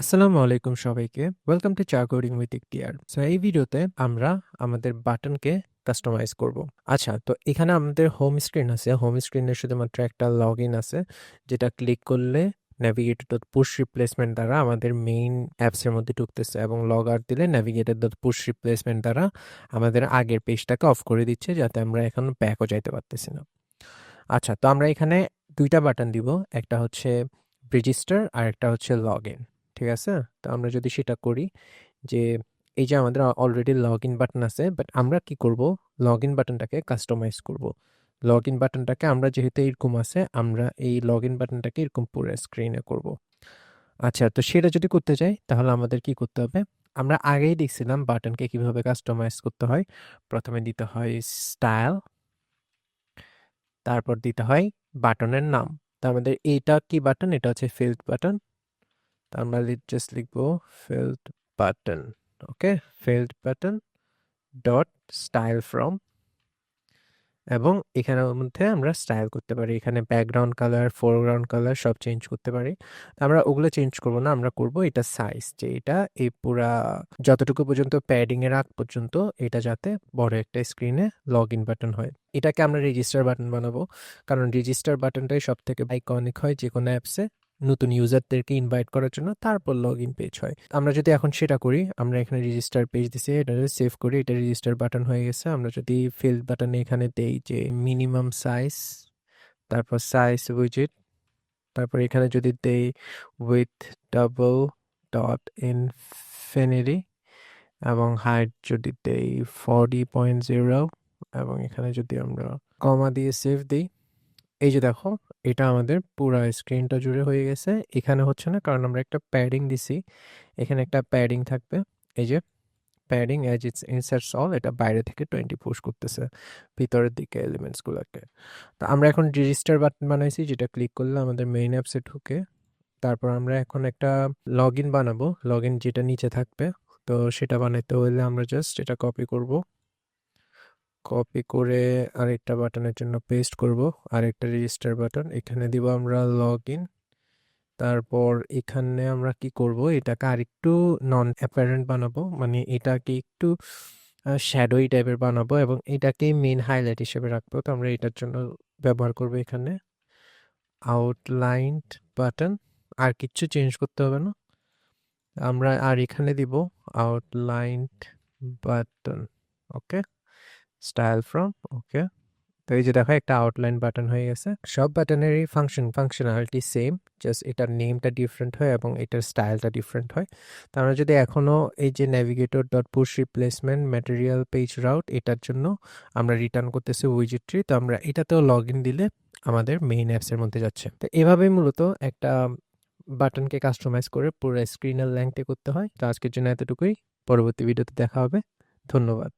আসসালামু আলাইকুম সবাইকে। ওয়েলকাম টু চা কোডিং উইথ ইকটিয়ার সো এই ভিডিওতে আমরা আমাদের বাটনকে কাস্টমাইজ করব। আচ্ছা তো এখানে আমাদের হোম স্ক্রিন আছে। হোম স্ক্রিনে শুধুমাত্র একটা লগ ইন আছে, যেটা ক্লিক করলে ন্যাভিগেটর ডট পুশ রিপ্লেসমেন্ট দ্বারা আমাদের মেইন অ্যাপসের মধ্যে ঢুকতেছে এবং লগ আউট দিলে ন্যাভিগেটর ডট পুশ রিপ্লেসমেন্ট দ্বারা আমাদের আগের পেজটাকে অফ করে দিচ্ছে, যাতে আমরা এখন ব্যাকও যাইতে পারতেছি না। আচ্ছা তো আমরা এখানে দুইটা বাটন দিব। একটা হচ্ছে রেজিস্টার আর একটা হচ্ছে লগ ইন ঠিক আছে? তো আমরা যদি সেটা করি যে, এই যে আমাদের অলরেডি লগ ইন বাটন আছে বাট আমরা কি করব? লগ ইন বাটনটাকে কাস্টমাইজ করব। লগ ইন বাটনটাকে আমরা যেহেতু এরকম আছে, আমরা এই লগ ইন বাটনটাকে এরকম পুরো স্ক্রিনে করব। আচ্ছা তো সেটা যদি করতে চাই তাহলে আমাদের কি করতে হবে? আমরা আগেই দেখছিলাম বাটনকে কীভাবে কাস্টমাইজ করতে হয়। প্রথমে দিতে হয় স্টাইল তারপর দিতে হয় বাটনের নাম। তো আমাদের এইটা কি বাটন? এটা হচ্ছে ফিল্ড বাটন আমরা জাস্ট লিখব field button okay field button dot style from এবং এখানের মধ্যে আমরা স্টাইল করতে পারি। এখানে ব্যাকগ্রাউন্ড কালার ফোরগ্রাউন্ড কালার সব চেঞ্জ করতে পারি। আমরা ওগুলো চেঞ্জ করব না, আমরা করব এটা সাইজ যে এটা এই পুরা যতটুকু পর্যন্ত প্যাডিং এর আগ পর্যন্ত এটা যাতে বড় একটা স্ক্রিনে লগ ইন বাটন হয়। এটাকে আমরা রেজিস্টার বাটন বানাবো। কারণ রেজিস্টার বাটনটাই সব থেকে আইকনিক হয় যে কোনো অ্যাপসে নতুন ইউজারদেরকে ইনভাইট করার জন্য তারপর লগ ইন পেজ হয়। আমরা যদি এখন সেটা করি, আমরা এখানে রেজিস্টার পেজ দিছি, এটা যদি সেভ করি, এটা রেজিস্টার বাটন হয়ে গেছে। আমরা যদি ফিল্ড বাটনে এখানে দেই যে মিনিমাম সাইজ তারপর সাইজ উইজিট তারপর এখানে যদি দেই উইথ ডাবল ডট ইনফিনিটি এবং হাইট যদি দেই ফর্টি পয়েন্ট জিরো এবং এখানে যদি আমরা কমা দিয়ে সেভ দিই এই যে দেখো, এটা আমাদের পুরা স্ক্রিনটা জুড়ে হয়ে গেছে। এখানে হচ্ছে না, কারণ আমরা একটা প্যাডিং দিছি। এখানে একটা প্যাডিং থাকবে। এই যে padding as its insets all এটা বাইরে থেকে টোয়েন্টি পুশ করতেছে, ভিতরের দিকে এলিমেন্টসগুলোকে তো আমরা এখন রেজিস্টার বাটন বানাইছি, যেটা ক্লিক করলে আমাদের মেইন অ্যাপসে ঢুকে। তারপর আমরা এখন একটা লগ ইন বানাবো। লগ ইন যেটা নিচে থাকবে, তো সেটা বানাইতে হলে আমরা জাস্ট এটা কপি করব। কপি করে আরেকটা বাটনের জন্য পেস্ট করব। আরেকটা রেজিস্টার বাটন এখানে দিব আমরা লগ ইন তারপর এখানে আমরা কি করব? এটাকে আরেকটু নন অ্যাপারেন্ট বানাবো মানে এটাকে একটু শ্যাডোই টাইপের বানাবো এবং এটাকে মেন হাইলাইট হিসেবে রাখব। তো আমরা এটার জন্য ব্যবহার করব এখানে। আউটলাইন্ড বাটন আর কিচ্ছু চেঞ্জ করতে হবে না। আমরা আর এখানে দিব outlined button okay style from okay তো এই যে দেখো একটা আউটলাইন বাটন হয়ে গেছে। সব বাটনেরই ফাংশন ফাংশনালিটি সেম জাস্ট এটার নেমটা ডিফারেন্ট হয় এবং এটার স্টাইলটা ডিফারেন্ট হয়। তো আমরা যদি এখনও এই যে navigator dot push replacement material page route এটার জন্য আমরা রিটার্ন করতেছি উইজিট্রি তো আমরা এটাতেও লগ ইন দিলে আমাদের মেইন অ্যাপসের মধ্যে যাচ্ছে। তো এভাবেই মূলত একটা বাটনকে কাস্টমাইজ করে পুরো স্ক্রিনের ল্যাংটে করতে হয়। তো আজকের জন্য এতটুকুই। পরবর্তী ভিডিওতে দেখা হবে। ধন্যবাদ।